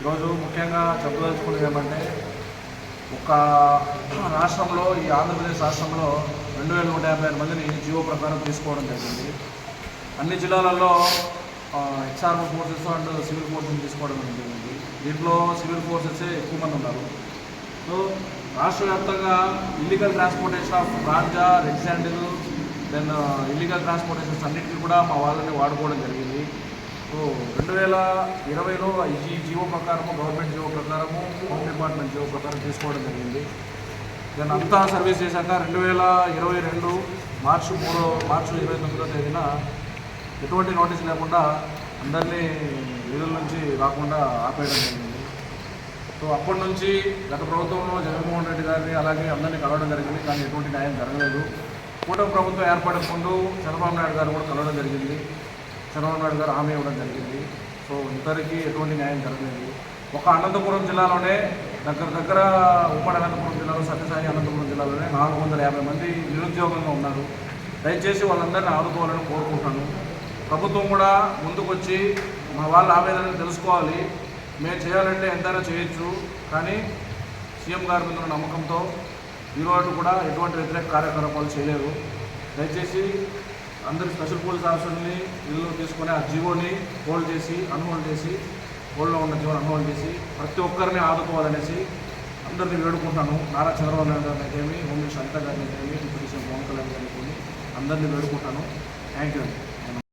ఈరోజు ముఖ్యంగా చెప్పదలుచుకున్నది ఏమంటే ఒక రాష్ట్రంలో ఈ ఆంధ్రప్రదేశ్ రాష్ట్రంలో రెండు వేల నూట యాభై ఆరు మందిని జీవో ప్రకారం తీసుకోవడం జరిగింది. అన్ని జిల్లాలలో HRO forces and civil forces తీసుకోవడం జరిగింది. దీంట్లో సివిల్ ఫోర్సెసే ఎక్కువ మంది ఉన్నారు. సో రాష్ట్ర వ్యాప్తంగా illegal transportation of ganja red sandal then illegal transportations అన్నింటినీ కూడా మా వాళ్ళని వాడుకోవడం జరిగింది. ఇరవైలో ఈ జీవో ప్రకారము గవర్నమెంట్ జీవో ప్రకారము హోమ్ డిపార్ట్మెంట్ జీవో ప్రకారం తీసుకోవడం జరిగింది. దాన్ని అంతా సర్వీస్ చేశాక రెండు వేల ఇరవై రెండు మార్చి మూడో మార్చి ఇరవై తొమ్మిదో తేదీన ఎటువంటి నోటీస్ లేకుండా అందరినీ వీధుల నుంచి రాకుండా ఆపేయడం జరిగింది. సో అప్పటి నుంచి గత ప్రభుత్వంలో జగన్మోహన్ రెడ్డి గారిని అలాగే అందరినీ కలవడం జరిగింది. కానీ ఎటువంటి న్యాయం జరగలేదు. కూటమి ప్రభుత్వం ఏర్పడక ముందు చంద్రబాబు నాయుడు గారు కూడా కలవడం జరిగింది. చంద్రబాబు నాయుడు గారు హామీ ఇవ్వడం జరిగింది. సో ఇద్దరికి ఎటువంటి న్యాయం జరగలేదు. ఒక అనంతపురం జిల్లాలోనే దగ్గర దగ్గర ఉమ్మడి అనంతపురం జిల్లాలో సత్యసాయి అనంతపురం జిల్లాలోనే నాలుగు వందల యాభై మంది నిరుద్యోగంగా ఉన్నారు. దయచేసి వాళ్ళందరినీ ఆదుకోవాలని కోరుకుంటాను. ప్రభుత్వం కూడా ముందుకొచ్చి మా వాళ్ళ ఆవేదనను తెలుసుకోవాలి. మేము చేయాలంటే ఎంతైనా చేయొచ్చు. కానీ సీఎం గారి మీద నమ్మకంతో ఈరోజు కూడా ఎటువంటి వ్యతిరేక కార్యకలాపాలు చేయలేరు దయచేసి అందరి స్పెషల్ పోలీస్ ఆఫీసర్ని ఇల్లు తీసుకొని ఆ జీవోని హోల్డ్ చేసి అన్హోల్డ్ చేసి హోల్డ్లో ఉన్న జీవోని అన్హోల్డ్ చేసి ప్రతి ఒక్కరిని ఆదుకోవాలనేసి అందరినీ వేడుకుంటాను నారా చంద్రబాబు నాయుడు గారిని అయితేమి హోమ్ మినిస్టర్ అనిత గారిని అయితేమి డిప్యూటీ సీఎం పవన్ కళ్యాణ్ గారిని అందరినీ వేడుకుంటాను థ్యాంక్ యూ అండి